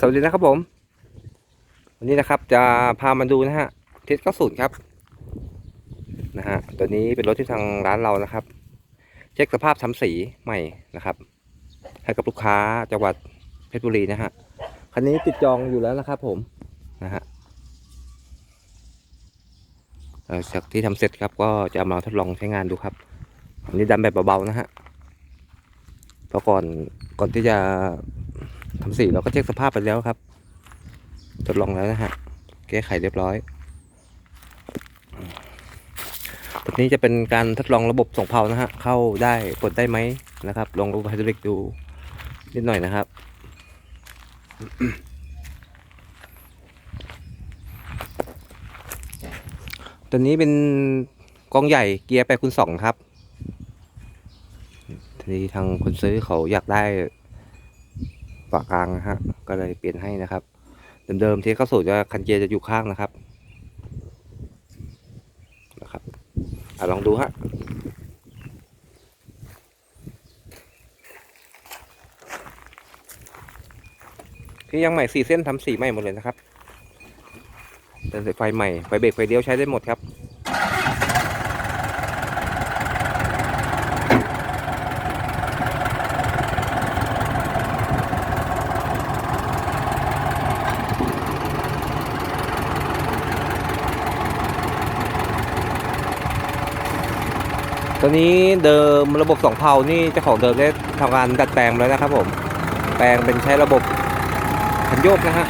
สวัสดีนะครับผม วันนี้นะครับจะพามาดูนะฮะเทสเก้าสูตรครับนะฮะตัวนี้เป็นรถที่ทางร้านเรานะครับ เช็คสภาพทำสีใหม่นะครับ ให้กับลูกค้าจังหวัดเพชรบุรีนะฮะคันนี้ติดจองอยู่แล้วนะครับผมนะฮะหลังจากที่ทำเสร็จครับก็จะมาทดลองใช้งานดูครับอันนี้ดันแบบเบาๆนะฮะเพราะก่อนก่อนที่จะ ทำสีเราก็เช็คสภาพไปแล้วครับ ทดลองแล้วนะฮะ แก้ไขเรียบร้อยตัวนี้จะเป็นการทดลองระบบส่งเผานะฮะ เข้าได้กดได้ไหมนะครับ ลองระบบไฮดรอลิกดูนิดหน่อยนะครับตัวนี้เป็นกองใหญ่เกียร์แปดคูณสองครับ ทีทางคนซื้อเขาอยากได้ ฝากลางนะฮะ ก็เลยเปลี่ยนให้นะครับ เดิมๆที่เข้าสู่จะคันเกียร์จะอยู่ข้างนะครับ นะครับอะลองดูฮะที่ยังใหม่สี่เส้นทำสีใหม่หมดเลยนะครับเป็นสายไฟใหม่ ไฟเบรกไฟเลี้ยวใช้ได้หมดครับ ตัวนี้เดิมระบบสองเผานี่เจ้าของเดิมได้ทำการดัดแปลงแล้วนะครับผม แปลงเป็นใช้ระบบคันโยกนะฮะ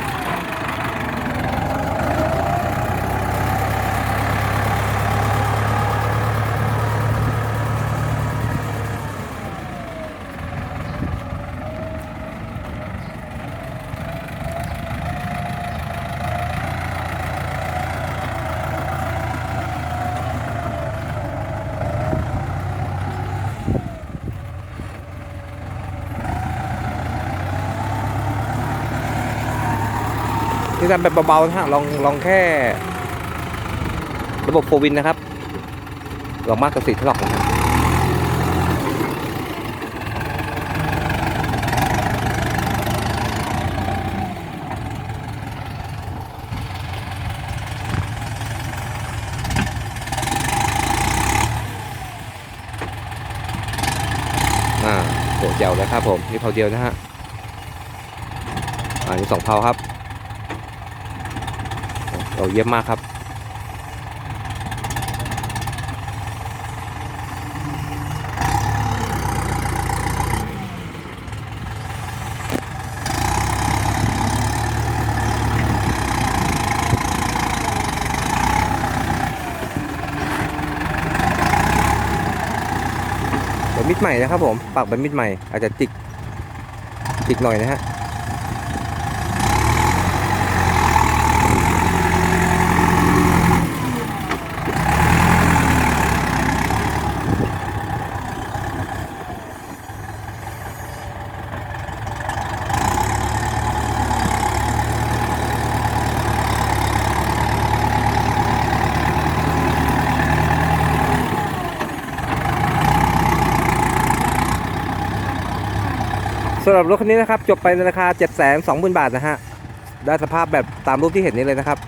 นี่ทำแบบเบาๆนะฮะลองลองแค่ ระบบโฟวินนะครับ ลองมากกว่าสี่ทลอกนะฮะอ่าโหเจ๋วเลยครับผม นี่เผาเดียวนะฮะ อ่านี่สองเผาครับ เราเยี่ยมมากครับใบมิดใหม่นะครับผม ปักใบมิดใหม่ อาจจะจิกจิกหน่อยนะฮะ สำหรับรถคันนี้นะครับจบไปในราคา 7 2 0 0 0 0 บาทนะฮะ ได้สภาพแบบตามรูปที่เห็นนี้เลยนะครับ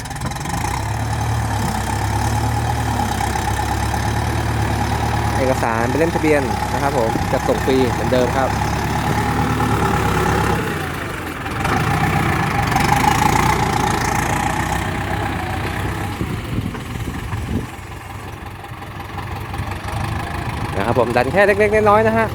เอกสารเป็นเล่มทะเบียนนะครับผมจัดส่งฟรีเหมือนเดิมครับนะครับผมดันแค่เล็กๆน้อยๆนะฮะ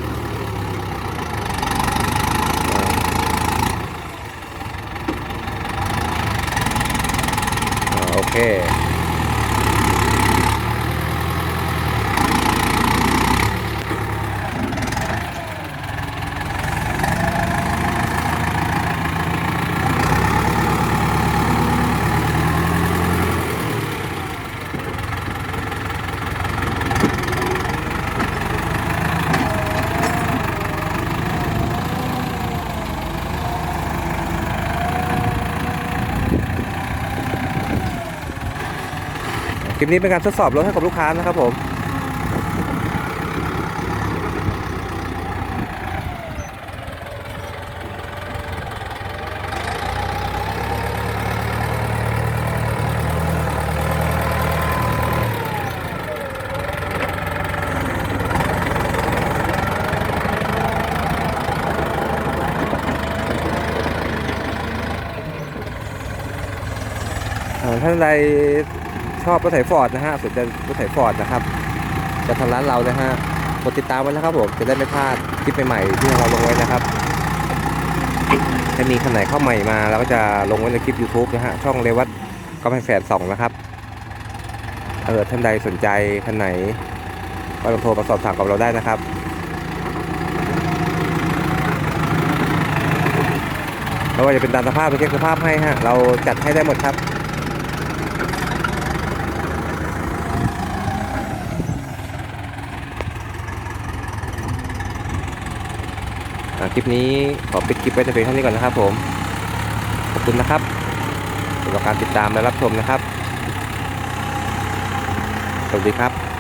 อ่าโอ เค คลิปนี้เป็นการทดสอบรถให้กับลูกค้านะครับผมท่านใด ชอบรถไถฟอร์ดนะฮะสนใจรถไถฟอร์ดนะครับจะทางร้านเรานะฮะกดติดตามไว้นะครับผมจะได้ไม่พลาดคลิปใหม่ๆที่เราลงไว้นะครับถ้ามีคันไหนเข้าใหม่มาเราก็จะลงไว้ในคลิป YouTube นะฮะช่องเรวัตก็ให้แสนสองนะครับเออท่านใดสนใจคันไหนก็ลองโทรมาสอบถามกับเราได้นะครับไม่ว่าจะเป็นตามสภาพหรือเช็คสภาพให้ฮะเราจัดให้ได้หมดครับ คลิปนี้ขอปิดคลิปไว้แต่เพียงเท่านี้ก่อนนะครับผม ขอบคุณนะครับสำหรับการติดตามและรับชมนะครับ สวัสดีครับ